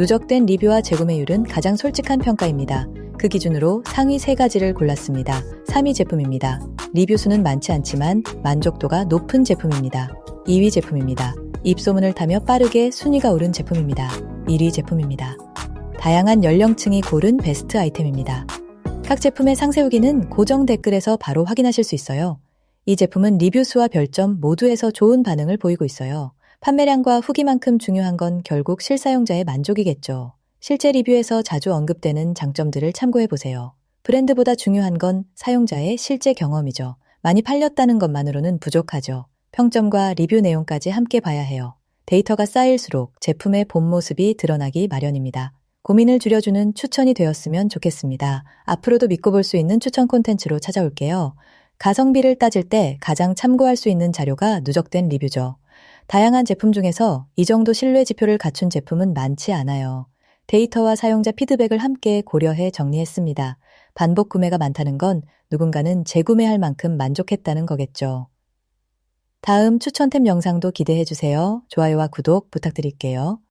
누적된 리뷰와 재구매율은 가장 솔직한 평가입니다. 그 기준으로 상위 3가지를 골랐습니다. 3위 제품입니다. 리뷰 수는 많지 않지만 만족도가 높은 제품입니다. 2위 제품입니다. 입소문을 타며 빠르게 순위가 오른 제품입니다. 1위 제품입니다. 다양한 연령층이 고른 베스트 아이템입니다. 각 제품의 상세 후기는 고정 댓글에서 바로 확인하실 수 있어요. 이 제품은 리뷰 수와 별점 모두에서 좋은 반응을 보이고 있어요. 판매량과 후기만큼 중요한 건 결국 실사용자의 만족이겠죠. 실제 리뷰에서 자주 언급되는 장점들을 참고해 보세요. 브랜드보다 중요한 건 사용자의 실제 경험이죠. 많이 팔렸다는 것만으로는 부족하죠. 평점과 리뷰 내용까지 함께 봐야 해요. 데이터가 쌓일수록 제품의 본 모습이 드러나기 마련입니다. 고민을 줄여주는 추천이 되었으면 좋겠습니다. 앞으로도 믿고 볼 수 있는 추천 콘텐츠로 찾아올게요. 가성비를 따질 때 가장 참고할 수 있는 자료가 누적된 리뷰죠. 다양한 제품 중에서 이 정도 신뢰 지표를 갖춘 제품은 많지 않아요. 데이터와 사용자 피드백을 함께 고려해 정리했습니다. 반복 구매가 많다는 건 누군가는 재구매할 만큼 만족했다는 거겠죠. 다음 추천템 영상도 기대해 주세요. 좋아요와 구독 부탁드릴게요.